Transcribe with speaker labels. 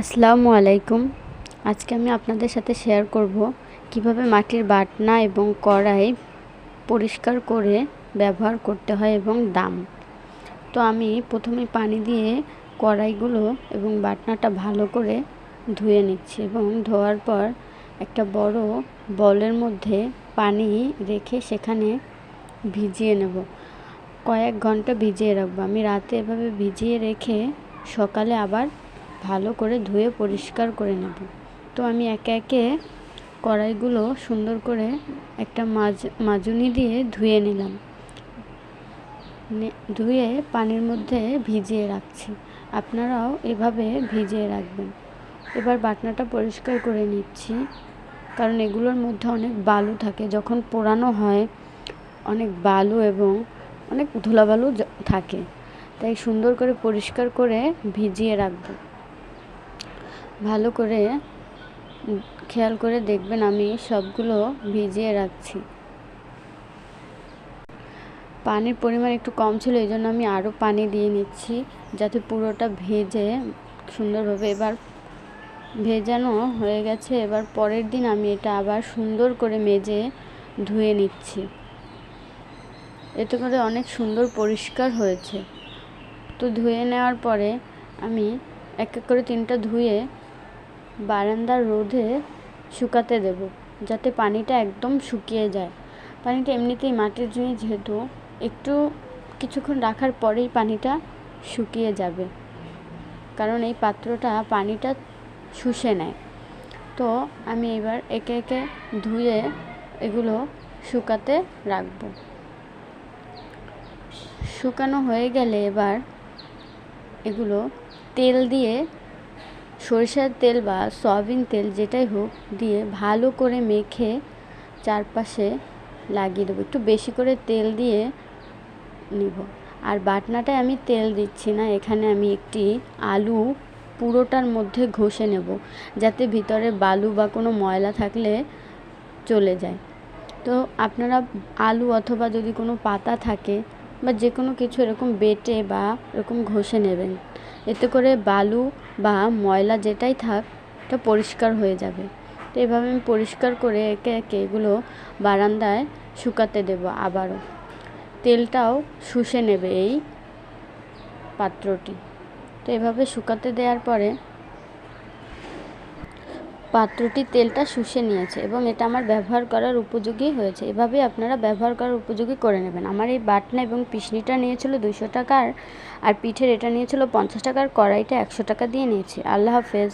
Speaker 1: আসসালামু আলাইকুম। আজকে আমি আপনাদের সাথে শেয়ার করব কীভাবে মাটির বাটনা এবং কড়াই পরিষ্কার করে ব্যবহার করতে হয় এবং দাম। তো আমি প্রথমে পানি দিয়ে কড়াইগুলো এবং বাটনাটা ভালো করে ধুয়ে নিচ্ছি এবং ধোয়ার পর একটা বড় বলের মধ্যে পানি রেখে সেখানে ভিজিয়ে নেব। কয়েক ঘণ্টা ভিজিয়ে রাখব। আমি রাতে এভাবে ভিজিয়ে রেখে সকালে আবার ভালো করে ধুয়ে পরিষ্কার করে নেব। তো আমি একে একে কড়াইগুলো সুন্দর করে একটা মাজ, মাজুনি দিয়ে ধুয়ে নিলাম। ধুয়ে পানির মধ্যে ভিজিয়ে রাখছি। আপনারাও এভাবে ভিজিয়ে রাখবেন। এবার বাটনাটা পরিষ্কার করে নিচ্ছি, কারণ এগুলোর মধ্যে অনেক বালু থাকে। যখন পোড়ানো হয়, অনেক বালু এবং অনেক ধুলাবালু থাকে। তাই সুন্দর করে পরিষ্কার করে ভিজিয়ে রাখব। ভালো করে খেয়াল করে দেখবেন, আমি সবগুলো ভিজিয়ে রাখছি। পানির পরিমাণ একটু কম ছিল এই জন্য আমি আরও পানি দিয়ে নিচ্ছি, যাতে পুরোটা ভেজে সুন্দরভাবে এবার ভেজানো হয়ে গেছে। এবার পরের দিন আমি এটা আবার সুন্দর করে মেজে ধুয়ে নিচ্ছি। এতে করে অনেক সুন্দর পরিষ্কার হয়েছে। তো ধুয়ে নেওয়ার পরে আমি এক এক করে তিনটা ধুয়ে বারান্দার রোদে শুকাতে দেব, যাতে পানিটা একদম শুকিয়ে যায়। পানিটা এমনিতেই মাটির জিনিস যেহেতু, একটু কিছুক্ষণ রাখার পরেই পানিটা শুকিয়ে যাবে। কারণ এই পাত্রটা পানিটা শুষে নেয়। তো আমি এবার একে একে ধুয়ে এগুলো শুকাতে রাখব। শুকানো হয়ে গেলে এবার এগুলো তেল দিয়ে সরিষার তেল বা সয়াবিন তেল যেটাই হোক দিয়ে ভালো করে মেখে চারপাশে লাগিয়ে দেবো। একটু বেশি করে তেল দিয়ে নিব। আর বাটনাটায় আমি তেল দিচ্ছি না, এখানে আমি একটি আলু পুরোটার মধ্যে ঘষে নেব, যাতে ভিতরে বালু বা কোনো ময়লা থাকলে চলে যায়। তো আপনারা আলু অথবা যদি কোনো পাতা থাকে বা যে কোনো কিছু এরকম বেটে বা এরকম ঘষে নেবেন। এতে করে বালু বা ময়লা যেটাই থাক, এটা পরিষ্কার হয়ে যাবে। তো এভাবে আমি পরিষ্কার করে একে একে এগুলো বারান্দায় শুকাতে দেব আবারও। তেলটাও শুষে নেবে এই পাত্রটি। তো এভাবে শুকাতে দেওয়ার পরে পাত্রটি তেলটা শুষে নিয়েছে এবং এটা আমার ব্যবহার করার উপযোগী হয়েছে। এভাবেই আপনারা ব্যবহার করার উপযোগী করে নেবেন। আমার এই বাটনা এবং পিসনিটা নিয়েছিল দুশো টাকার আর পিঠের এটা নিয়েছিল পঞ্চাশ টাকার কড়াইটা একশো টাকা দিয়ে নিয়েছি। আল্লাহ হাফেজ।